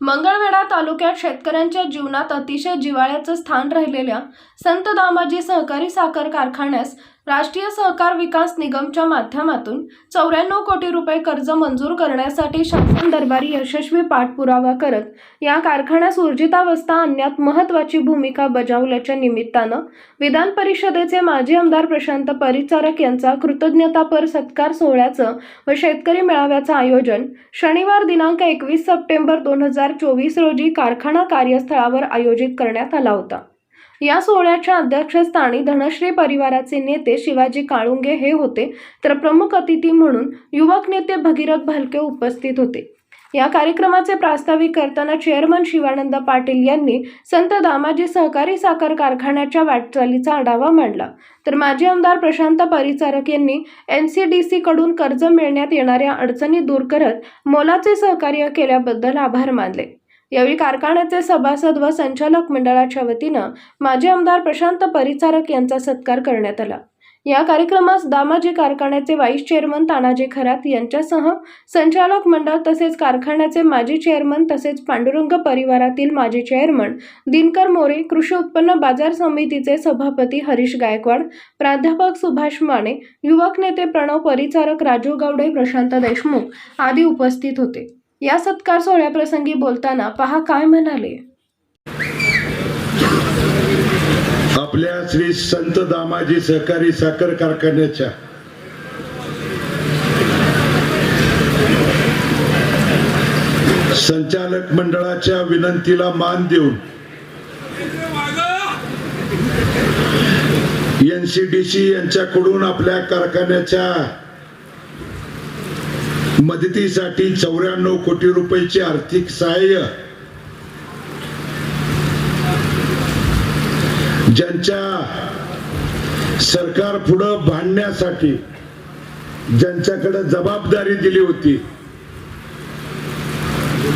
मंगळवेढा तालुक्यात शेतकऱ्यांच्या जीवनात अतिशय जिव्हाळ्याचं स्थान राहिलेल्या संत दामाजी सहकारी साखर कारखान्यास राष्ट्रीय सहकार विकास निगमच्या माध्यमातून चौऱ्याण्णव कोटी रुपये कर्ज मंजूर करण्यासाठी शासन दरबारी यशस्वी पाठपुरावा करत या कारखान्यास ऊर्जितावस्था आणण्यात महत्त्वाची भूमिका बजावल्याच्या निमित्तानं विधान परिषदेचे माजी आमदार प्रशांत परिचारक यांचा कृतज्ञतापर सत्कार सोहळ्याचं व शेतकरी मेळाव्याचं आयोजन शनिवार दिनांक एकवीस सप्टेंबर दोन हजार चोवीस रोजी कारखाना कार्यस्थळावर आयोजित करण्यात आला होता. या सोहळ्याच्या अध्यक्षस्थानी धनश्री परिवाराचे नेते शिवाजी काळुंगे हे होते. तर प्रमुख अतिथी म्हणून युवक नेते भगीरथ भालके उपस्थित होते. या कार्यक्रमाचे प्रास्ताविक करताना चेअरमन शिवानंद पाटील यांनी संत दामाजी सहकारी साखर कारखान्याच्या वाटचालीचा आढावा मांडला. तर माजी आमदार प्रशांत परिचारक यांनी एन सी डी सी कडून कर्ज मिळण्यात येणाऱ्या अडचणी दूर करत मोलाचे सहकार्य केल्याबद्दल आभार मानले. यावेळी कारखान्याचे सभासद व संचालक मंडळाच्या वतीनं माजी आमदार प्रशांत परिचारक यांचा सत्कार करण्यात आला. या कार्यक्रमास दामाजी कारखान्याचे व्हाईस चेअरमन तानाजी खरात यांच्यासह संचालक मंडळ तसेच कारखान्याचे माजी चेअरमन तसेच पांडुरंग परिवारातील माजी चेअरमन दिनकर मोरे कृषी उत्पन्न बाजार समितीचे सभापती हरीश गायकवाड प्राध्यापक सुभाष माने युवक नेते प्रणव परिचारक राजू गावडे प्रशांत देशमुख आदी उपस्थित होते. या सत्कार सोहळ्याप्रसंगी बोलताना पहा काय म्हणाले. आपल्या श्री संत दामाजी सहकारी साखर कारखान्याच्या संचालक मंडळाच्या विनंतीला मान देऊन एनसीडीसी यांच्याकडून आपल्या कारखान्याच्या मदतीसाठी चौऱ्याण्णव कोटी रुपयाचे आर्थिक सहाय्य. ज्यांच्या सरकार पुढं भांडण्यासाठी ज्यांच्याकडे जबाबदारी दिली होती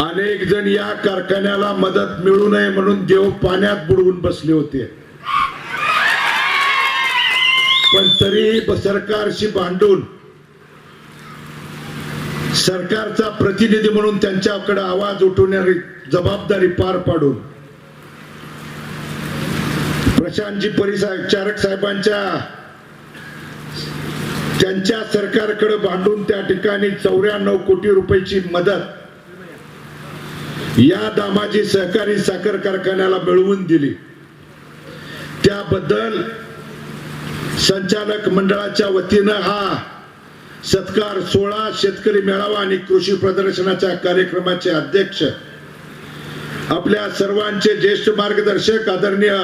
अनेक जण या कारखान्याला मदत मिळू नये म्हणून देव पाण्यात बुडवून बसले होते. पण तरी सरकारशी भांडून सरकारचा प्रतिनिधी म्हणून त्यांच्याकडे आवाज उठवणारी जबाबदारी पार पाडून प्रशांतजी परिचारक साहेबांच्या त्यांच्या सरकारकडे भांडून त्या ठिकाणी चौऱ्याण्णव कोटी रुपयाची मदत या दामाजी सहकारी साखर कारखान्याला मिळवून दिली. त्याबद्दल संचालक मंडळाच्या वतीनं हा सत्कार सोळा शेतकरी मेळावा आणि कृषी प्रदर्शनाच्या कार्यक्रमाचे अध्यक्ष. आपल्या सर्वांचे ज्येष्ठ मार्गदर्शक आदरणीय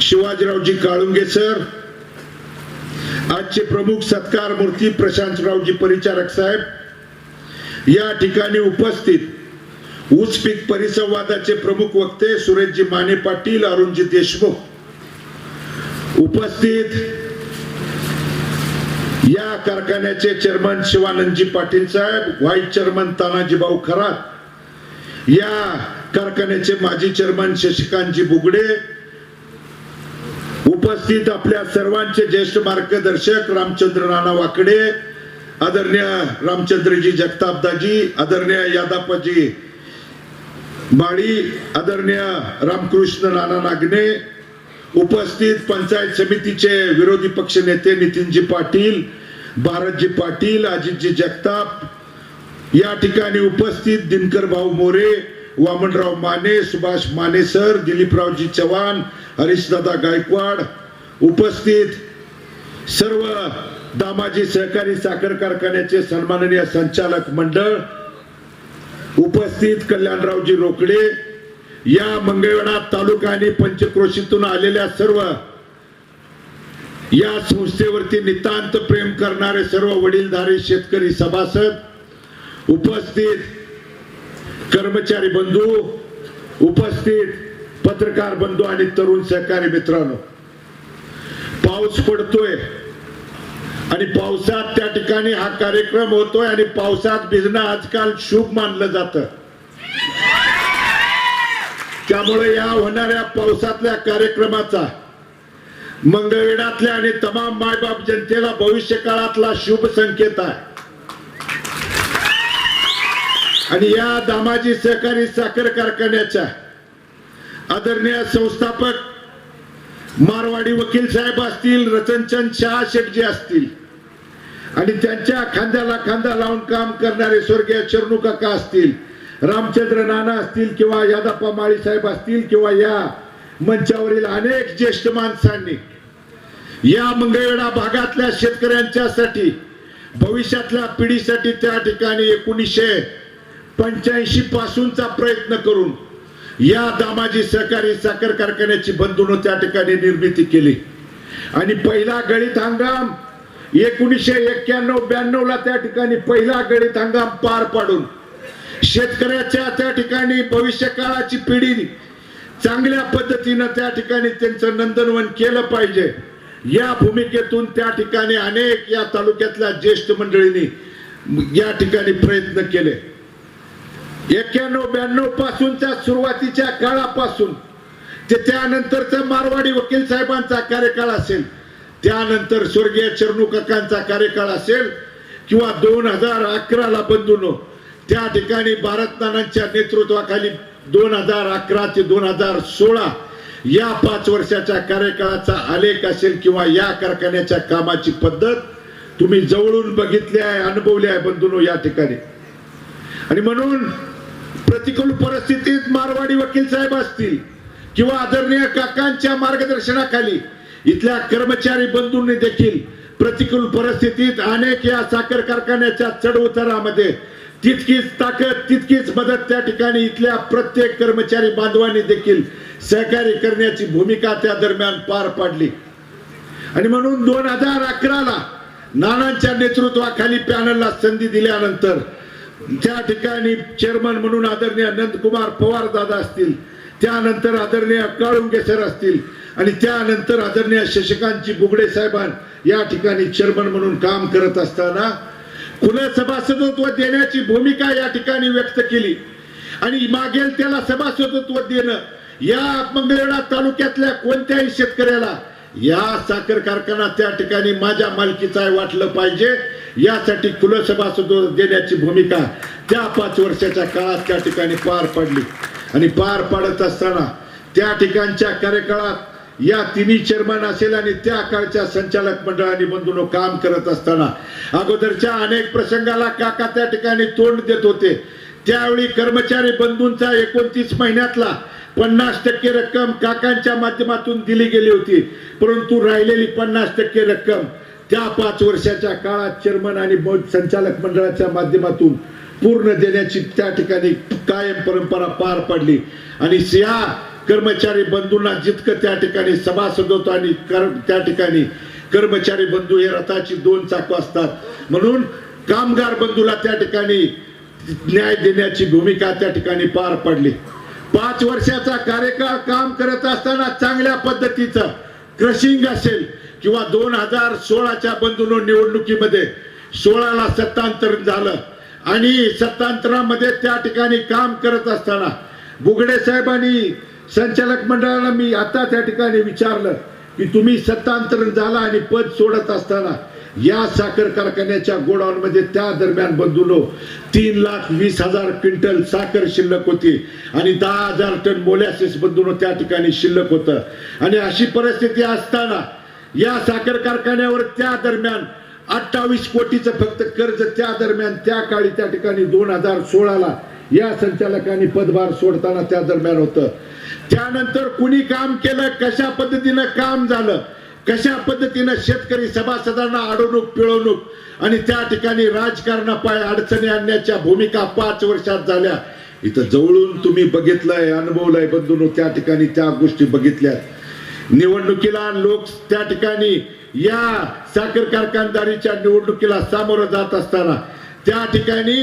शिवाजीरावजी काळुंगे सर आजचे प्रमुख सत्कार मूर्ती प्रशांतरावजी परिचारक साहेब या ठिकाणी उपस्थित ऊस पीक परिसंवादाचे प्रमुख वक्ते सुरेशजी माने पाटील अरुणजी देशमुख. उपस्थित या कारखान्याचे चेअरमन शिवानंदजी पाटील साहेब व्हाईस चेअरमन तानाजी भाऊ खरात. या कारखान्याचे माजी चेअरमन शशिकांतजी बुगडे. उपस्थित आपल्या सर्वांचे ज्येष्ठ मार्गदर्शक रामचंद्र नाना वाकडे आदरणीय रामचंद्रजी जगतापदाजी आदरणीय यादापाजी माळी आदरणीय रामकृष्ण नाना नागणे उपस्थित पंचायत समितीचे विरोधी पक्ष नेते नितीनजी पाटील भारतजी पाटील अजितजी जगताप या ठिकाणी उपस्थित दिनकर भाऊ मोरे वामनराव माने सुभाष माने सर दिलीपरावजी चव्हाण हरीशदादा गायकवाड उपस्थित सर्व दामाजी सहकारी साखर कारखान्याचे सन्माननीय संचालक मंडळ उपस्थित कल्याणरावजी रोकडे या मंगळवेढा तालुका आणि पंचक्रोशीतून आलेल्या सर्व या संस्थेवरती नितांत प्रेम करणारे सर्व वडीलधारी शेतकरी सभासद उपस्थित कर्मचारी बंधू उपस्थित पत्रकार बंधू आणि तरुण सहकारी मित्रांनो पाऊस पडतोय आणि पावसात त्या ठिकाणी हा कार्यक्रम होतोय आणि पावसात भिजणं आजकाल शुभ मानलं जातं. त्यामुळे या होणाऱ्या पावसातल्या कार्यक्रमाचा मंगळवेढातल्या आणि तमाम मायबाप जनतेला भविष्य काळातला शुभ संकेत आहे. आणि या दामाजी सहकारी साखर कारखान्याच्या आदरणीय संस्थापक मारवाडी वकील साहेब असतील रतनचंद शहा शेटजी असतील आणि त्यांच्या खांद्याला खांदा लावून काम करणारे स्वर्गीय चरणू काका असतील रामचंद्र नाना असतील किंवा यादाप्पा माळी साहेब असतील किंवा या मंचावरील अनेक ज्येष्ठ माणसांनी या मंगळवेढा भागातल्या शेतकऱ्यांच्यासाठी भविष्यातल्या पिढीसाठी त्या ठिकाणी एकोणीसशे पंच्याऐंशी पासूनचा प्रयत्न करून या दामाजी सहकारी साखर कारखान्याची बंधून त्या ठिकाणी निर्मिती केली. आणि पहिला गळीत हंगाम एकोणीसशे एक्क्याण्णव ब्याण्णव ला त्या ठिकाणी पहिला गळीत हंगाम पार पाडून शेतकऱ्याच्या त्या ठिकाणी भविष्य काळाची पिढी चांगल्या पद्धतीनं त्या ठिकाणी त्यांचं नंदनवन केलं पाहिजे. या भूमिकेतून त्या ठिकाणी अनेक या तालुक्यातल्या ज्येष्ठ मंडळींनी या ठिकाणी प्रयत्न केले. एक्क्याण्णव ब्याण्णव पासूनच्या सुरुवातीच्या काळापासून ते त्यानंतरचा मारवाडी वकील साहेबांचा कार्यकाळ असेल त्यानंतर स्वर्गीय चरणू काकांचा कार्यकाळ असेल किंवा दोन हजार अकराला बंधून त्या ठिकाणी भारतनाच्या नेतृत्वाखाली दोन हजार अकरा ते दोन हजार सोळा या पाच वर्षाच्या कार्यकाळाचा आलेख असेल किंवा या कारखान्याच्या कामाची पद्धत तुम्ही जवळून बघितली आहे अनुभवली आहे बंधूनो या ठिकाणी. आणि म्हणून प्रतिकूल परिस्थितीत मारवाडी वकील साहेब असतील किंवा आदरणीय काकांच्या मार्गदर्शनाखाली इथल्या कर्मचारी बंधूंनी देखील प्रतिकूल परिस्थितीत अनेक या साखर कारखान्याच्या चढ उतारामध्ये तितकीच ताकद तितकीच मदत त्या ठिकाणी इथल्या प्रत्येक कर्मचारी बांधवांनी देखील सहकार्य करण्याची भूमिका त्या दरम्यान पार पाडली. आणि म्हणून दोन हजार अकराला नानांच्या नेतृत्वाखाली पॅनलला संधी दिल्यानंतर त्या ठिकाणी चेअरमन म्हणून आदरणीय नंदकुमार पवार दादा असतील त्यानंतर आदरणीय काळुंगे सर असतील आणि त्यानंतर आदरणीय शशिकांतजी बुगडे साहेबां या ठिकाणी चेअरमन म्हणून काम करत असताना पुन्हा सभासदत्व देण्याची भूमिका या ठिकाणी व्यक्त केली. आणि मागेल त्याला सभासदत्व देणं या मंगळवेढा तालुक्यातल्या कोणत्याही शेतकऱ्याला या साखर कारखाना त्या ठिकाणी माझ्या मालकीचा आहे वाटलं पाहिजे. यासाठी कुलसभा देण्याची भूमिका त्या पाच वर्षाच्या काळात त्या ठिकाणी पार पडली. आणि पार पाडत असताना त्या ठिकाणच्या कार्यकाळात या तिन्ही चेअरमॅन असेल आणि त्या काळच्या संचालक मंडळाने बंधून काम करत असताना अगोदरच्या अनेक प्रसंगाला काका त्या ठिकाणी तोंड देत होते. त्यावेळी कर्मचारी बंधूंचा एकोणतीस महिन्यातला पन्नास टक्के रक्कम काकांच्या माध्यमातून दिली गेली होती. परंतु राहिलेली पन्नास टक्के रक्कम त्या पाच वर्षाच्या काळात चेअरमन आणि संचालक मंडळाच्या माध्यमातून पूर्ण देण्याची त्या ठिकाणी कायम परंपरा पार पडली. आणि या कर्मचारी बंधूंना जितकं त्या ठिकाणी सभासदत्व आणि त्या ठिकाणी कर्मचारी बंधू हे रथाची दोन चाकू असतात. म्हणून कामगार बंधूला त्या ठिकाणी न्याय देण्याची भूमिका त्या ठिकाणी पार पडली. पाच वर्षाचा कार्यकाळ काम करत असताना चांगल्या पद्धतीचं क्रशिंग असेल किंवा दोन हजार सोळाच्या बंधून निवडणुकीमध्ये सोळाला सत्तांतरण झालं आणि सत्तांतरामध्ये त्या ठिकाणी काम करत असताना बुगडे साहेबांनी संचालक मंडळाला मी आता त्या ठिकाणी विचारलं की तुम्ही सत्तांतरण झाला आणि पद सोडत असताना या साखर कारखान्याच्या गोडाऊन मध्ये त्या दरम्यान बंधूनो तीन लाख वीस हजार क्विंटल साखर शिल्लक होती आणि दहा हजार टन मोलॅसिस बंधूनो त्या ठिकाणी शिल्लक होतं. आणि अशी परिस्थिती असताना या साखर कारखान्यावर त्या दरम्यान अठ्ठावीस कोटीचं फक्त कर्ज त्या दरम्यान त्या काळी त्या ठिकाणी दोन हजार सोळाला या संचालकांनी पदभार सोडताना त्या दरम्यान होतं. त्यानंतर कुणी काम केलं कशा पद्धतीनं काम झालं कशा पद्धतीनं शेतकरी सभासदांना अडवणूक पिळवणूक आणि त्या ठिकाणी राजकारणापाय अडचणी आणण्याच्या भूमिका पाच वर्षात झाल्या. इथं जवळून तुम्ही बघितलंय अनुभवलंय बंधून त्या ठिकाणी त्या गोष्टी बघितल्या निवडणुकीला लोक त्या ठिकाणी या साखर कारखानदारीच्या निवडणुकीला सामोरं जात असताना त्या ठिकाणी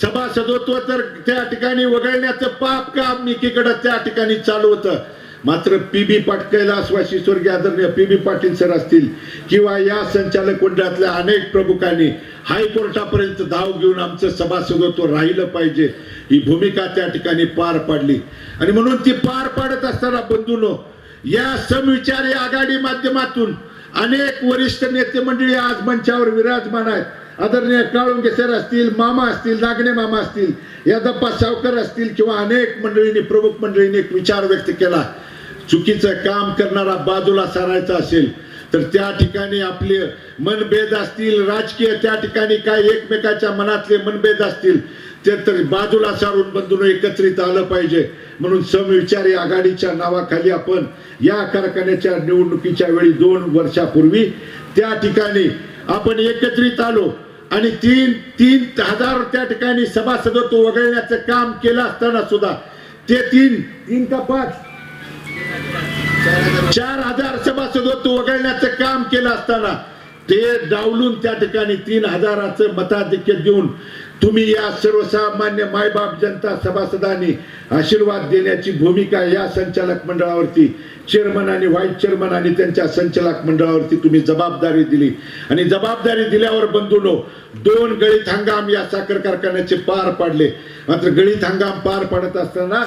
सभासदत्व तर त्या ठिकाणी वगळण्याचं पाप काम एकीकडं त्या ठिकाणी चालू होतं. मात्र पी बी कैलासवासी स्वर्गीय आदरणीय पी बी पाटील सर असतील किंवा या संचालक मंडळातल्या अनेक प्रमुखांनी हायकोर्टापर्यंत धाव घेऊन आमचं सभासदत्व राहिलं पाहिजे ही भूमिका त्या ठिकाणी पार पाडली. आणि म्हणून ती पार पाडत असताना बंधूनो या समविचारी आघाडी माध्यमातून अनेक वरिष्ठ नेते मंडळी आज मंचावर विराजमान आहेत. आदरणीय काळुंगे सर असतील मामा असतील नागणे मामा असतील यादप्पा सावकर असतील किंवा अनेक मंडळींनी प्रमुख मंडळींनी एक विचार व्यक्त केला चुकीचं काम करणारा बाजूला सारायचा असेल तर त्या ठिकाणी आपले मनभेद असतील राजकीय त्या ठिकाणी काय एकमेकाच्या मनातले मनभेद असतील ते तर बाजूला सारून बंधून एकत्रित आलं पाहिजे. म्हणून समविचारी आघाडीच्या नावाखाली आपण या कारखान्याच्या निवडणुकीच्या वेळी दोन वर्षापूर्वी त्या ठिकाणी आपण एकत्रित आलो आणि तीन तीन हजार त्या ठिकाणी सभासदत्व वगळण्याचं काम केलं असताना सुद्धा ते तीन तीन का पाच? चार हजार सभासदत्व वगळण्याचं काम केलं असताना ते डावलून त्या ठिकाणी तीन हजाराचं मताधिक्य देऊन तुम्ही या सर्वसामान्य मायबाप जनता सभासदांनी आशीर्वाद देण्याची भूमिका या संचालक मंडळावरती चेअरमन आणि व्हाईस चेअरमन आणि त्यांच्या संचालक मंडळावरती तुम्ही जबाबदारी दिली. आणि जबाबदारी दिल्यावर बंधूनो दोन गळीत हंगाम या साखर कारखान्याचे पार पाडले. मात्र गळीत हंगाम पार पाडत असताना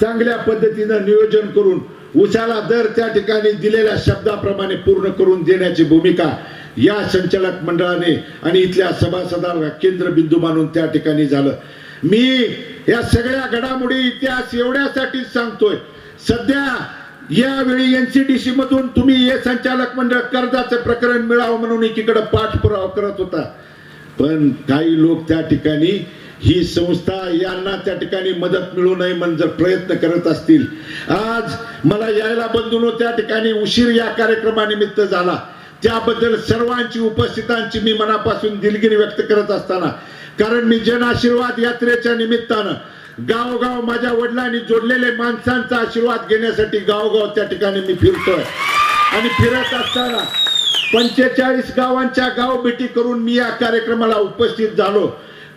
चांगल्या पद्धतीनं नियोजन करून उसाला दर त्या ठिकाणी दिलेल्या शब्दाप्रमाणे पूर्ण करून देण्याची भूमिका या संचालक मंडळाने आणि इथल्या सभासदांना केंद्रबिंदू मानून त्या ठिकाणी झालं. मी या सगळ्या घडामोडी इतिहास एवढ्यासाठीच सांगतोय. सध्या यावेळी एनसीडीसी मधून तुम्ही हे संचालक मंडळ कर्जाचं प्रकरण मिळावं म्हणून एकीकडे पाठपुरावा करत होता. पण काही लोक त्या ठिकाणी ही संस्था यांना त्या ठिकाणी मदत मिळू नये म्हणून जर प्रयत्न करत असतील. आज मला यायला बंधून त्या ठिकाणी उशीर या कार्यक्रमानिमित्त झाला. त्याबद्दल सर्वांची उपस्थितांची मी मनापासून दिलगिरी व्यक्त करत असताना कारण मी जन आशीर्वाद यात्रेच्या निमित्तानं गावोगाव माझ्या वडिलांनी जोडलेले माणसांचा आशीर्वाद घेण्यासाठी गावोगाव त्या ठिकाणी मी फिरतोय. आणि फिरत असताना पंचेचाळीस गावांच्या गाव भेटी करून मी या कार्यक्रमाला उपस्थित झालो.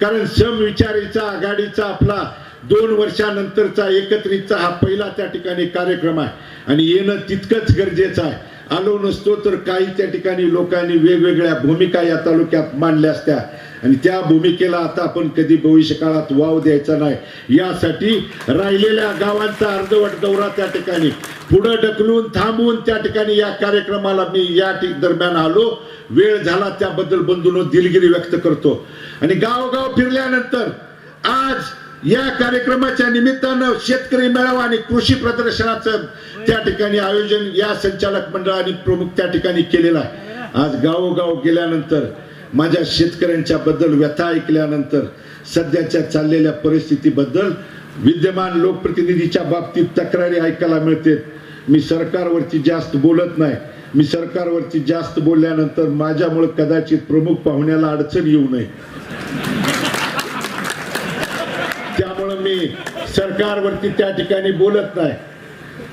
कारण समविचारीचा आघाडीचा आपला दोन वर्षानंतरचा एकत्रितचा हा पहिला त्या ठिकाणी कार्यक्रम आहे. आणि येणं तितकंच गरजेचं आहे. आलो नसतो तर काही त्या ठिकाणी लोकांनी वेगवेगळ्या भूमिका या तालुक्यात मांडल्या असत्या. आणि त्या भूमिकेला आता आपण कधी भविष्य काळात वाव द्यायचा नाही. यासाठी राहिलेल्या गावांचा अर्धवट दौरा त्या ठिकाणी. पुढं ढकलून थांबवून त्या ठिकाणी या कार्यक्रमाला मी या ठिक दरम्यान आलो. वेळ झाला त्याबद्दल बंधून दिलगिरी व्यक्त करतो. आणि गावोगाव फिरल्यानंतर आज या कार्यक्रमाच्या निमित्तानं शेतकरी मेळावा आणि कृषी प्रदर्शनाचं त्या ठिकाणी आयोजन या संचालक मंडळाने प्रमुख त्या ठिकाणी केलेलं आहे. आज गावोगाव गेल्यानंतर माझ्या शेतकऱ्यांच्या बद्दल व्यथा ऐकल्यानंतर सध्याच्या चाललेल्या परिस्थितीबद्दल विद्यमान लोकप्रतिनिधीच्या बाबतीत तक्रारी ऐकायला मिळते. मी सरकारवरती जास्त बोलत नाही. मी सरकारवरती जास्त बोलल्यानंतर माझ्यामुळे कदाचित प्रमुख पाहुण्याला अडचण येऊ नये. आम्ही सरकारवरती त्या ठिकाणी बोलत नाही.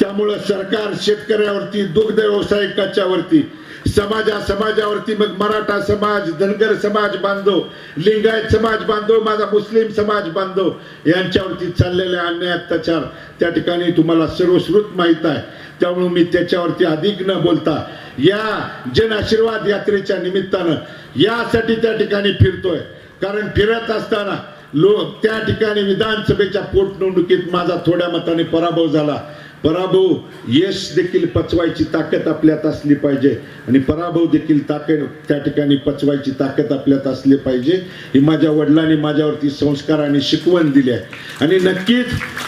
त्यामुळं सरकार शेतकऱ्यावरती दुग्ध व्यावसायिकाच्यावरती समाजा समाजावरती मग मराठा समाज धनगर समाज बांधव लिंगायत समाज बांधव माझा मुस्लिम समाज बांधव यांच्यावरती चाललेले अन्याय अत्याचार त्या ठिकाणी तुम्हाला सर्वश्रुत माहीत आहे. त्यामुळे मी त्याच्यावरती अधिक न बोलता या जन आशीर्वाद यात्रेच्या निमित्तानं यासाठी त्या ठिकाणी फिरतोय. कारण फिरत असताना लोक त्या ठिकाणी विधानसभेच्या पोटनिवडणुकीत माझा थोड्या मताने पराभव झाला. पराभव यश देखील पचवायची ताकद आपल्यात असली पाहिजे आणि पराभव देखील ताकद त्या ठिकाणी पचवायची ताकद आपल्यात असली पाहिजे ही माझ्या वडिलांनी माझ्यावरती संस्कार आणि शिकवण दिली आहे. आणि नक्कीच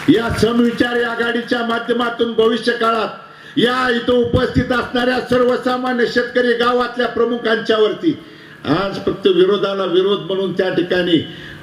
या समविचार आघाडीच्या माध्यमातून भविष्य काळात या इथं उपस्थित असणाऱ्या सर्वसामान्य शेतकरी गावातल्या प्रमुखांच्यावरती आज फक्त विरोधाला विरोध म्हणून त्या ठिकाणी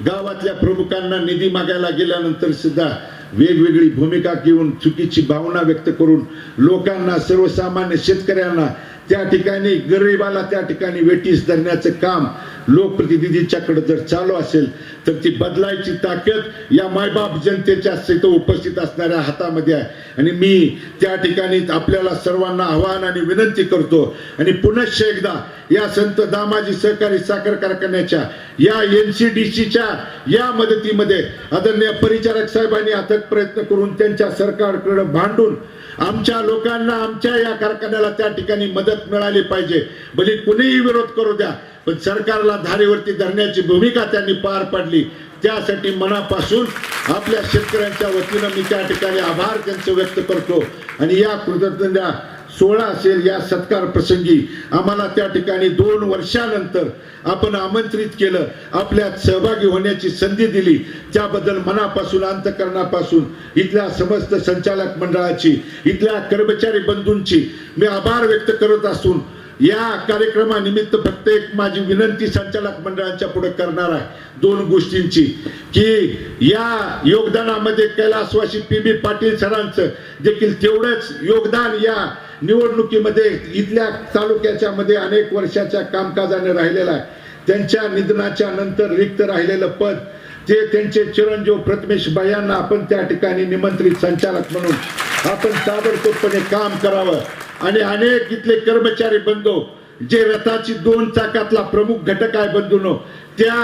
गावातल्या प्रमुखांना निधी मागायला गेल्यानंतर सुद्धा वेगवेगळी भूमिका घेऊन चुकीची भावना व्यक्त करून लोकांना सर्वसामान्य शेतकऱ्यांना त्या ठिकाणी गरिबाला त्या ठिकाणी वेटीस धरण्याचं काम लोकप्रतिनिधीच्याकडे जर चालू असेल तर ती बदलायची ताकद या मायबाप जनतेच्या तिथं उपस्थित असणाऱ्या हातामध्ये आहे. आणि मी त्या ठिकाणी आपल्याला सर्वांना आवाहन आणि विनंती करतो आणि पुनश्च एकदा या संत दामाजी सहकारी साखर कारखान्याच्या या एन सी डी सीच्या या मदतीमध्ये आदरणीय परिचारक साहेबांनी अथक प्रयत्न करून त्यांच्या सरकारकडे भांडून आमच्या लोकांना आमच्या या कारखान्याला त्या ठिकाणी मदत मिळाली पाहिजे. भले कुणीही विरोध करू द्या पण सरकारला धारेवरती धरण्याची भूमिका त्यांनी पार पाडली. त्यासाठी मनापासून आपल्या शेतकऱ्यांच्या वतीनं मी त्या ठिकाणी आभार त्यांचे व्यक्त करतो. आणि या कृतज्ञता सोहळा असेल या सत्कार प्रसंगी आम्हाला त्या ठिकाणी दोन वर्षानंतर आपण आमंत्रित केलं आपल्यात सहभागी होण्याची संधी दिली. त्याबद्दल मनापासून अंतकरणापासून इथल्या समस्त संचालक मंडळाची इथल्या कर्मचारी बंधूंची मी आभार व्यक्त करत असून या कार्यक्रमानिमित्त फक्त एक माझी विनंती संचालक मंडळाच्या पुढे करणार आहे. दोन गोष्टींची. की या योगदानामध्ये कैलासवासी पी बी पाटील सरांचं देखील तेवढंच योगदान या निवडणुकीमध्ये इथल्या तालुक्याच्या मध्ये अनेक वर्षाच्या कामकाजाने राहिलेलं आहे. त्यांच्या निधनाच्या नंतर रिक्त राहिलेलं पद ते त्यांचे चिरंजीव प्रथमेश यांना आपण त्या ठिकाणी निमंत्रित संचालक म्हणून आपण ताबडतोबपणे काम करावं. आणि अनेक इथले कर्मचारी बंधू जे रथाची दोन चाकातला प्रमुख घटक आहे बंधूनो त्या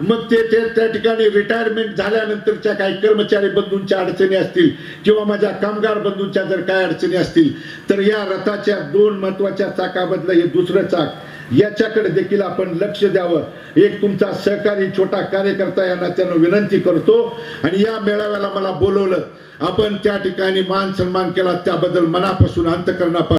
मग ते ते त्या ठिकाणी रिटायरमेंट झाल्यानंतरच्या काही कर्मचारी बंधूंच्या अडचणी असतील किंवा माझ्या कामगार बंधूंच्या जर काय अडचणी असतील तर या रथाच्या दोन महत्त्वाच्या चाकाबद्दल हे दुसरं चाक याच्याकडे देखील आपण लक्ष द्यावं. एक तुमचा सहकारी छोटा कार्यकर्ता यांना त्यांना विनंती करतो आणि या मेळाव्याला मला बोलवलं. आपण त्या ठिकाणी मान सन्मान केला त्याबद्दल मनापासून अंतकरणापासून